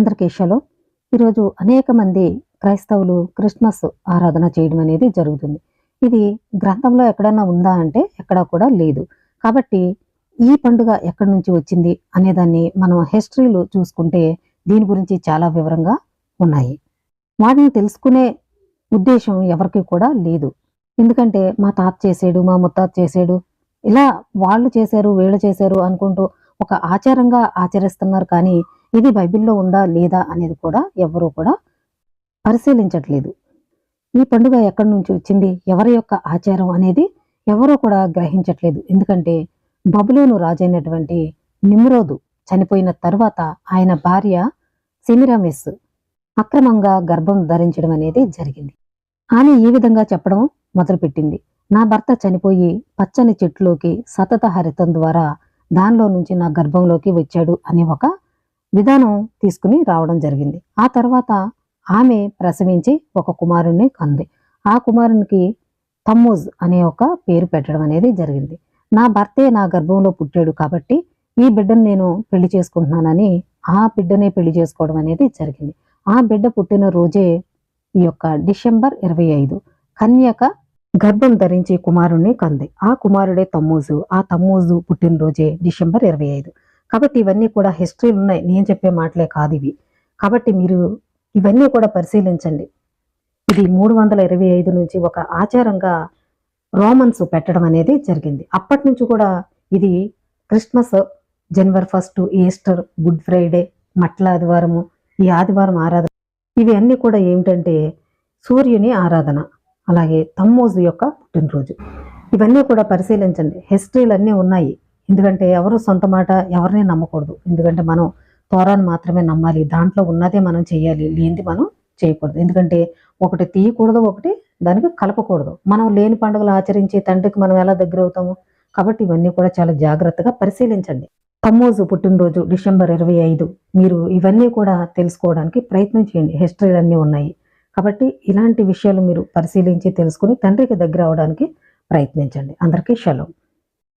అందరికీ షలో ఈరోజు అనేక మంది క్రైస్తవులు క్రిస్మస్ ఆరాధన చేయడం అనేది జరుగుతుంది. ఇది గ్రంథంలో ఎక్కడన్నా ఉందా అంటే ఎక్కడా కూడా లేదు. కాబట్టి ఈ పండుగ ఎక్కడి నుంచి వచ్చింది అనేదాన్ని మనం హిస్టరీలో చూసుకుంటే దీని గురించి చాలా వివరంగా ఉన్నాయి. వాటిని తెలుసుకునే ఉద్దేశం ఎవరికి కూడా లేదు. ఎందుకంటే మా తాత చేసాడు మా ముత్తాత చేసాడు ఇలా వాళ్ళు చేశారు వీళ్ళు చేశారు అనుకుంటూ ఒక ఆచారంగా ఆచరిస్తున్నారు కానీ ఇది బైబిల్లో ఉందా లేదా అనేది కూడా ఎవరూ కూడా పరిశీలించట్లేదు. ఈ పండుగ ఎక్కడి నుంచి వచ్చింది? ఎవరి యొక్క ఆచారం అనేది ఎవరూ కూడా గ్రహించట్లేదు. ఎందుకంటే బబులోను రాజైనటువంటి నిమ్రోదు చనిపోయిన తర్వాత ఆయన భార్య సెమిరామిస్ అక్రమంగా గర్భం ధరించడం అనేది జరిగింది. ఆమె ఈ విధంగా చెప్పడం మొదలుపెట్టింది. నా భర్త చనిపోయి పచ్చని చెట్టులోకి సతత హరితం ద్వారా దానిలో నుంచి నా గర్భంలోకి వచ్చాడు అనే ఒక విధానం తీసుకుని రావడం జరిగింది. ఆ తర్వాత ఆమె ప్రసవించి ఒక కుమారుణ్ణి కంది. ఆ కుమారునికి తమ్ముజ్ అనే ఒక పేరు పెట్టడం అనేది జరిగింది. నా భర్తే నా గర్భంలో పుట్టాడు కాబట్టి ఈ బిడ్డను నేను పెళ్ళి చేసుకుంటున్నానని ఆ బిడ్డనే పెళ్ళి చేసుకోవడం అనేది జరిగింది. ఆ బిడ్డ పుట్టిన రోజే ఈ యొక్క డిసెంబర్ ఇరవై ఐదు కన్యక గర్భం ధరించి కుమారుణ్ణి కంది. ఆ కుమారుడే తమ్మూజు. ఆ తమ్మూజు పుట్టినరోజే డిసెంబర్ ఇరవై ఐదు. కాబట్టి ఇవన్నీ కూడా హిస్టరీలు ఉన్నాయి. నేను చెప్పే మాటలే కాదు ఇవి. కాబట్టి మీరు ఇవన్నీ కూడా పరిశీలించండి. ఇది మూడు వందల ఇరవై ఐదు నుంచి ఒక ఆచారంగా రోమన్స్ పెట్టడం అనేది జరిగింది. అప్పటి నుంచి కూడా ఇది క్రిస్మస్ జనవరి ఫస్ట్ ఈస్టర్ గుడ్ ఫ్రైడే మట్ల ఆదివారము ఈ ఆదివారం ఆరాధన. ఇవి అన్నీ కూడా ఏమిటంటే సూర్యుని ఆరాధన అలాగే తమ్మోజు యొక్క పుట్టినరోజు. ఇవన్నీ కూడా పరిశీలించండి. హిస్టరీలు అన్నీ ఉన్నాయి. ఎందుకంటే ఎవరు సొంత మాట ఎవరిని నమ్మకూడదు. ఎందుకంటే మనం తోరాన్ని మాత్రమే నమ్మాలి. దాంట్లో ఉన్నదే మనం చేయాలి. లేనిది మనం చేయకూడదు. ఎందుకంటే ఒకటి తీయకూడదు ఒకటి దానికి కలపకూడదు. మనం లేని పండుగలు ఆచరించి తండ్రికి మనం ఎలా దగ్గర అవుతాము కాబట్టి ఇవన్నీ కూడా చాలా జాగ్రత్తగా పరిశీలించండి. తమ్మోజు పుట్టినరోజు డిసెంబర్ ఇరవై ఐదు. మీరు ఇవన్నీ కూడా తెలుసుకోవడానికి ప్రయత్నం చేయండి. హిస్టరీలు అన్నీ ఉన్నాయి. కాబట్టి ఇలాంటి విషయాలు మీరు పరిశీలించి తెలుసుకుని తండ్రికి దగ్గర అవడానికి ప్రయత్నించండి. అందరికీ షలో.